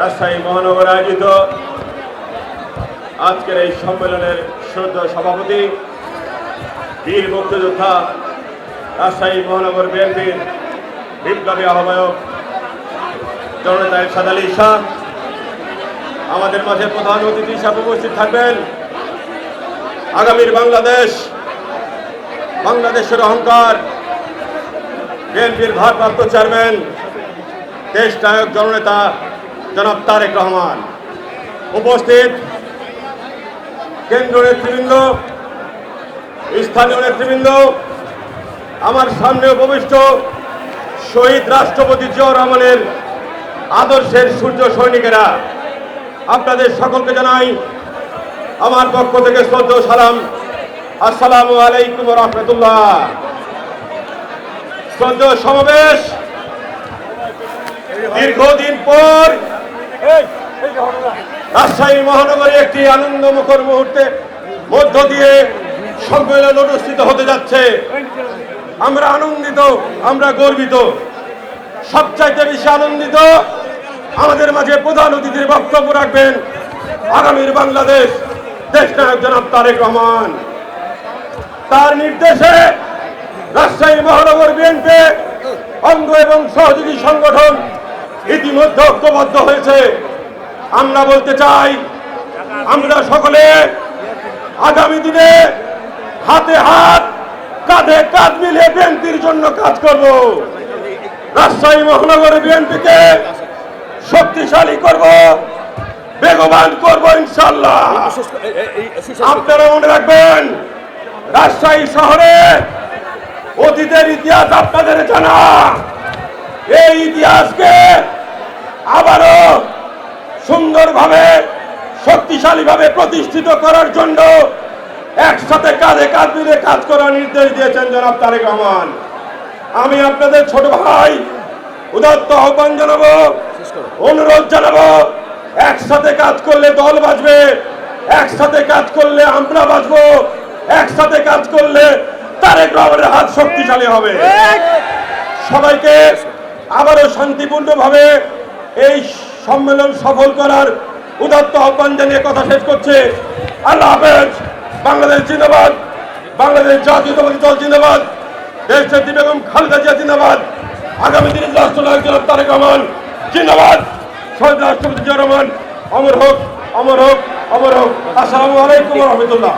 রাজশাহী মহানগর আয়োজিত আজকের এই সম্মেলনের শ্রদ্ধা সভাপতি, বীর মুক্তিযোদ্ধা রাজশাহী মহানগর বিএনপির বিপ্লবী আহ্বায়ক জননেতা ইরশাদ আলী শাহ। আমাদের মাঝে প্রধান অতিথি হিসাবে উপস্থিত থাকবেন আগামীর বাংলাদেশ, বাংলাদেশের অহংকার। বিএনপির ভারপ্রাপ্ত চেয়ারম্যান দেশ নায়ক জননেতা জনাব তারেক রহমান। উপস্থিত কেন্দ্র নেতৃবৃন্দ, স্থানীয় নেতৃবৃন্দ, আমার সামনে উপবিষ্ট শহীদ রাষ্ট্রপতি জিয়াউর রহমানের আদর্শের সূর্য সৈনিকেরা, আপনাদের সকলকে জানাই আমার পক্ষ থেকে শ্রদ্ধ সালাম। আসসালামু আলাইকুম রহমতুল্লাহ। শ্রদ্ধ সমাবেশ দীর্ঘদিন পর রাজশাহী মহানগরে একটি আনন্দমুখর মুহূর্তে মধ্য দিয়ে সম্মেলন অনুষ্ঠিত হতে যাচ্ছে। আমরা আনন্দিত, আমরা গর্বিত। সবচাইতে বেশি আনন্দিত আমাদের মাঝে প্রধান অতিথির বক্তব্য রাখবেন আগামীর বাংলাদেশ। দেশ নায়ক জনাব তারেক রহমান। তার নির্দেশে রাজশাহী মহানগর বিএনপি অঙ্গ এবং সহযোগী সংগঠন ইতিমধ্যে ঐক্যবদ্ধ হয়েছে। আমরা বলতে চাই, আমরা সকলে আগামী দিনে হাতে হাত, কাঁধে কাঁধ মিলে বিএনপির জন্য কাজ করব। রাজশাহী মহানগর বিএনপিকে শক্তিশালী করব, বেগবান করব ইনশাল্লাহ আপনারা মনে রাখবেন, রাজশাহী শহরে অতীতের ইতিহাস আপনাদের জানা। এই ইতিহাসকে আবারও সুন্দরভাবে, শক্তিশালীভাবে প্রতিষ্ঠিত করার জন্য একসাথে কাঁধে কাঁধ মিলে কাজ করার নির্দেশ দিয়েছেন জনাব তারেক রহমান। আমি আপনাদের ছোট ভাই উদাত্ত আহ্বান জানাব, অনুরোধ জানাব, একসাথে কাজ করলে দল বাঁচবে, একসাথে কাজ করলে আমরা বাঁচবো, একসাথে কাজ করলে তারেক রহমানের হাত শক্তিশালী হবে। সবাইকে আবারও শান্তিপূর্ণভাবে এই সম্মেলন সফল করার উদাত্ত আহ্বান জানিয়ে কথা শেষ করছে। আল্লাহ হাফেজ, বাংলাদেশ জিন্দাবাদ, বাংলাদেশ জাতীয়তাবাদী দল জিন্দাবাদ, দেশ নেত্রী খালেদা জিয়া জিন্দাবাদ, আগামী দিনে রাষ্ট্রনায়ক জনাব তারেক রহমান জিন্দাবাদ। শহীদ রাষ্ট্রপতি জিয়া রহমান, অমর হোক অমর হোক অমর হোক। আসসালামু আলাইকুম রহমতুল্লাহ।